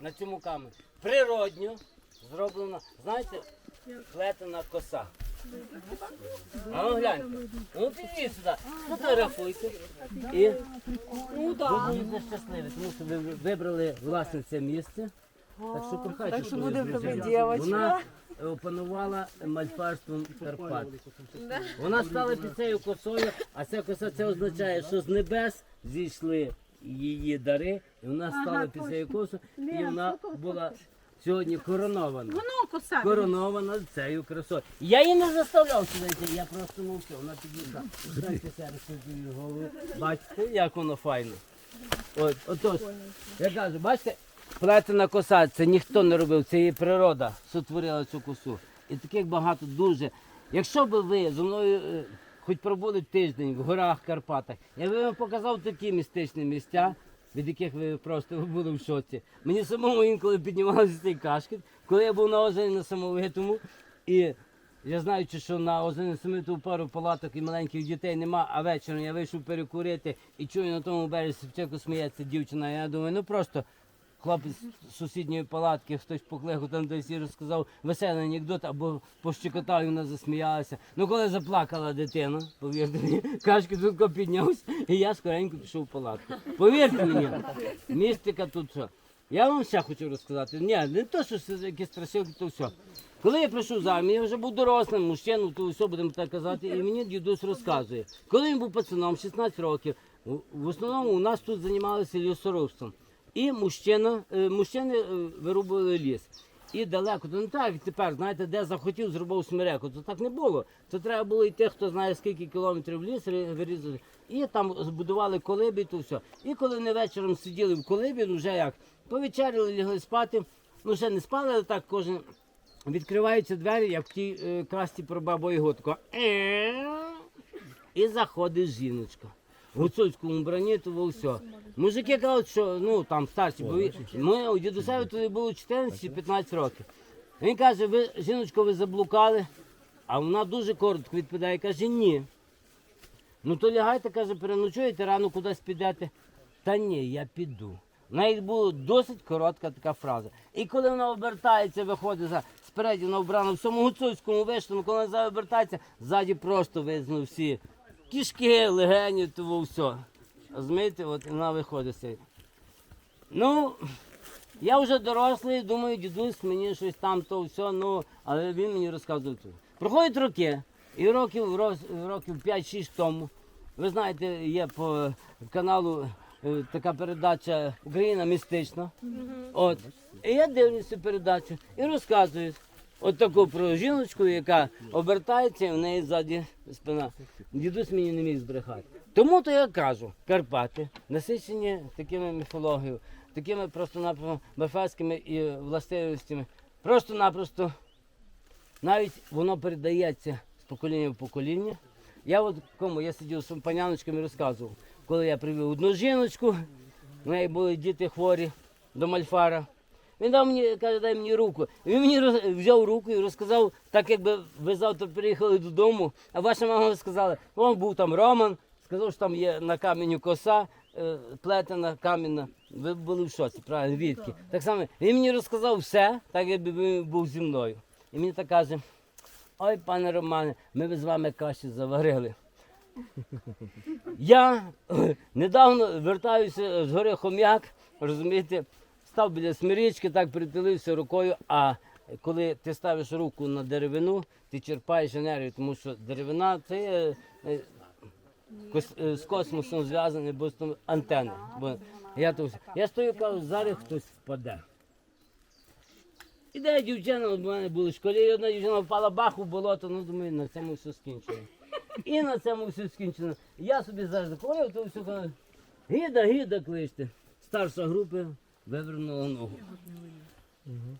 на цьому камені. Природньо зроблена, знаєте, плетена коса. А ну гляньте. Ну підійдіть сюди, фотографуйте. І Ну ви будете щасливі, тому що ви вибрали власне це місце. Так що кохайте Так що буде в тебе дружину. Вона е, опанувала мальфарством Карпат. Вона стала під цією косою, а ця коса це означає, що з небес зійшли її дари, і вона стала під цією косою, і вона була сьогодні коронована. Воно. Коронована цією красою. Я її не заставляв сюди йти, я просто мовчав. Вона підійшла. Дайте серце її голову. Бачите, як воно файно. От, отож, я кажу, бачите, плетена коса, це ніхто не робив, це її природа сотворила цю косу. І таких багато дуже. Якщо б ви зі мною е, хоч пробули тиждень в горах Карпатах, я би вам показав такі містичні місця, від яких ви просто були в шоці. Мені самому інколи піднімався цей кашкет, коли я був на озері на самовитому, і я знаючи, що на озері на самовитому пару палаток і маленьких дітей нема, а вечором я вийшов перекурити і чую на тому березі спочатку сміється дівчина. Я думаю, ну просто хлопець з сусідньої палатки, хтось покликав там десь і розказав веселий анекдот або пощекотав, і вона засміялася. Ну коли заплакала дитина, повірте мені, кашки тут піднявся, і я скоренько пішов в палатку. Повірте мені, містика тут що. Я вам ще хочу розказати. Ні, не то, що якісь страшилки, то все. Коли я прийшов з армії, я вже був дорослим, мужчиною, то все будемо так казати, і мені дідусь розказує. Коли він був пацаном, 16 років, в- основному у нас тут займалися лісоробством. І мужчина, е, мужчини е, вирубували ліс. І далеко, то не так, як тепер, знаєте, де захотів, зробив смереку. То так не було. То треба було йти, хто знає скільки кілометрів в ліс вирізали. І там збудували колиби, і то все. І коли вони вечором сиділи в колибі, ну вже як, повечеряли, лягли спати, ну ще не спали, але так кожен. Відкриваються двері, як в тій е, красті про бабу його тако. І заходить жіночка. Гуцульському броні, то во все. Мужики кажуть, що ну там старші, бо він- ми у дідусеві тоді було 14-15 років. Він каже, ви жіночко, ви заблукали, а вона дуже коротко відповідає, каже, ні. Ну то лягайте, каже, переночуєте, рано кудись підете. Та ні, я піду. В неї була досить коротка така фраза. І коли вона обертається, виходить за спереді вона вбрана в всьому гуцульському вишному, коли вона обертається, ззаді просто видно всі кішки, легені, того все. Розумієте, от вона виходить. Ну, я вже дорослий, думаю, дідусь мені щось там, то все, ну, але він мені розказував. тут. Проходять роки, і років, років 5-6 тому, ви знаєте, є по каналу е, така передача Україна містична. От. І я дивлюся передачу і розказую. От таку про жіночку, яка обертається, і в неї ззаді спина. Дідусь мені не міг збрехати. Тому то я кажу, Карпати насичені такими міфологією, такими просто мефарськими і властивостями. Просто-напросто навіть воно передається з покоління в покоління. Я от кому я сидів з паняночками розказував, коли я привів одну жіночку, в неї були діти хворі до мальфара. Він дав мені, каже, дай мені руку. Він мені роз- взяв руку і розказав, так якби ви завтра приїхали додому, а ваша мама сказала, вон був там Роман, сказав, що там є на каменю коса, е, плетена, камінна. Ви були в шоці, правильно, відки. Так само він мені розказав все, так якби він був зі мною. І мені так каже, ой, пане Романе, ми б з вами каші заварили. Я недавно вертаюся з гори Хом'як, розумієте, став біля смирічки, так притулився рукою, а коли ти ставиш руку на деревину, ти черпаєш енергію, тому що деревина це е, кос- е, з космосом зв'язані, бо там антени. Бо я, то, я стою, кажу, зараз хтось впаде. Іде дівчина, у мене були в школі, одна дівчина впала бах у болото, ну думаю, на цьому все скінчено. І на цьому все скінчено. Я собі зараз закурив, то все кажу, гіда, гіда кличте. Старша група вивернула ногу.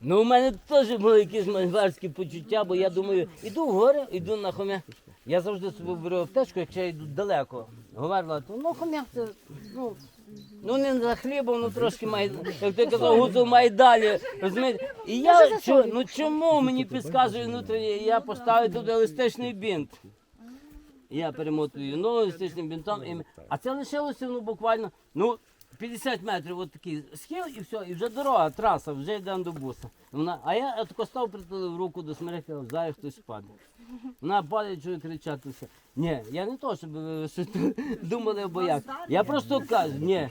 Ну, у мене теж були якісь мальварські почуття, бо я думаю, іду в гори, іду на хом'як. Я завжди собі беру аптечку, якщо я йду далеко. Говорила, то ну хом'як це, ну, ну не за хлібом, ну трошки має, як ти казав, гуцул має далі. Розумієте? І я чо, ну чому мені підказує внутрішнє, я поставив туди еластичний бінт. Я перемотую ногу еластичним бінтом, і... а це лишилося ну, буквально, ну, 50 метрів от такий схил і все, і вже дорога, траса, вже йдемо до буса. Вона, а я тако став, притулив руку до смерті, зараз хтось впаде. Вона падає, чує кричати все. Ні, я не то, щоб ви щось думали або як. Я просто кажу, ні,